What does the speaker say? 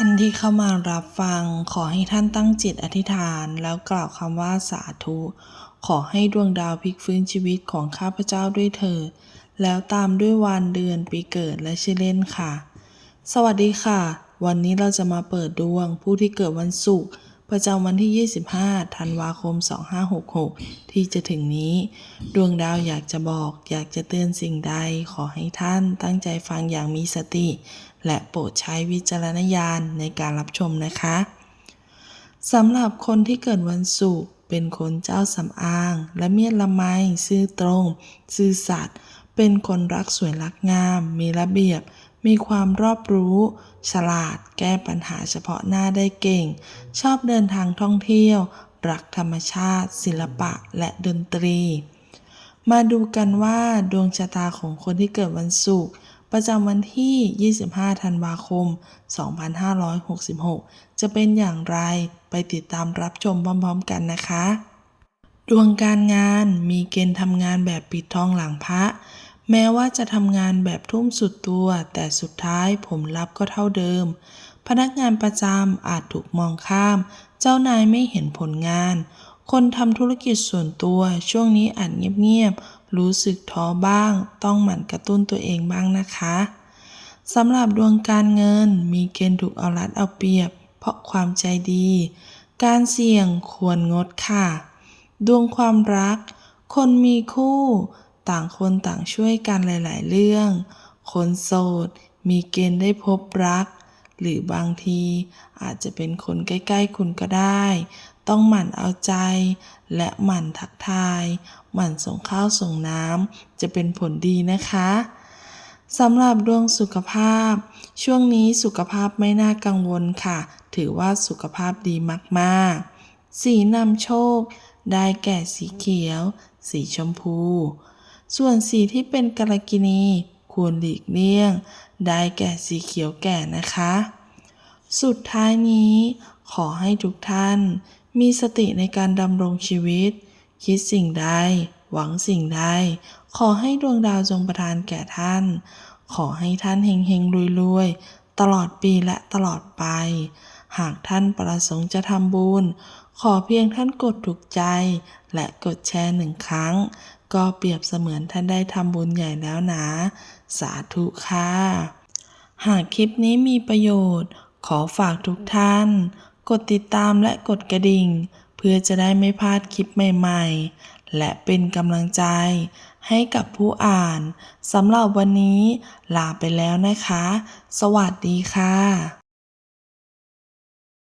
ท่านที่เข้ามารับฟัง ขอให้ท่านตั้งจิตอธิษฐานแล้วกล่าวคำว่าสาธุ ขอให้ดวงดาวพลิกฟื้นชีวิตของข้าพเจ้าด้วยเถิดแล้วตามด้วยวันเดือนปีเกิดและชื่อเล่นค่ะ สวัสดีค่ะ วันนี้เราจะมาเปิดดวงผู้ที่เกิดวันศุกร์ ประจำวันที่ 25 ธันวาคม 2566 ที่จะถึงนี้ ดวงดาวอยากจะบอก อยากจะเตือนสิ่งใด ขอให้ท่านตั้งใจฟังอย่างมีสติ และโปรดใช้วิจารณญาณในการรับชมนะคะสำหรับคนที่เกิดวันศุกร์เป็นคนเจ้าสำอาง และเมียดละไมซื่อตรง ซื่อสัตย์เป็นคนรักสวยรักงาม มีระเบียบ มีความรอบรู้ ฉลาด แก้ปัญหาเฉพาะหน้าได้เก่ง ชอบเดินทางท่องเที่ยว รักธรรมชาติ ศิลปะและดนตรี มาดูกันว่าดวงชะตาของคนที่เกิดวันศุกร์ประจำวันที่ 25 ธันวาคม 2566 จะเป็นอย่างไรไปติดตามรับชมพร้อมๆกันนะคะ ดวงการงานมีเกณฑ์ทำงานแบบปิดทองหลังพระ แม้ว่าจะทำงานแบบทุ่มสุดตัว แต่สุดท้ายผลลัพธ์ก็เท่าเดิม พนักงานประจำอาจถูกมองข้าม เจ้านายไม่เห็นผลงาน คนทำธุรกิจส่วนตัว ช่วงนี้อาจเงียบๆ รู้สึกท้อบ้าง ต้องหมั่นกระตุ้นตัวเองบ้างนะคะสำหรับดวงการเงินมีเกณฑ์ถูกเอารัดเอาเปรียบ เพราะความใจดี การเสี่ยงควรงดค่ะ ดวงความรัก คนมีคู่ ต่างคนต่างช่วยกันหลาย ๆ เรื่อง คนโสด มีเกณฑ์ได้พบรัก หรือบางทีอาจจะเป็นคนใกล้ ๆ คุณก็ได้ ต้องหมั่นเอาใจ และหมั่นทักทาย หมั่นส่งข้าวส่งน้ำจะเป็นผลดีนะคะสำหรับดวงสุขภาพ ช่วงนี้สุขภาพไม่น่ากังวลค่ะ ถือว่าสุขภาพดีมากๆ สีนำโชค ได้แก่สีเขียว สีชมพู ส่วนสีที่เป็นกาลกินีควรหลีกเลี่ยง ได้แก่สีเขียวแก่นะคะ สุดท้ายนี้ขอให้ทุกท่าน มีสติในการดำรงชีวิต คิดสิ่งใด หวังสิ่งใด ขอให้ดวงดาวจงประทานแก่ท่าน ขอให้ท่านเฮงเฮงรวยรวยๆ ตลอดปีและตลอดไป หากท่านประสงค์จะทำบุญขอเพียงท่านกดถูกใจและกดแชร์หนึ่งครั้ง ก็เปรียบเสมือนท่านได้ทำบุญใหญ่แล้วนะ สาธุค่ะ หากคลิปนี้มีประโยชน์ ขอฝากทุกท่าน กดติดตามและกดกระดิ่ง เพื่อจะได้ไม่พลาดคลิปใหม่ ๆ และเป็นกำลังใจ ให้กับผู้อ่านสำหรับวันนี้ลาไปแล้วนะคะ สวัสดีค่ะ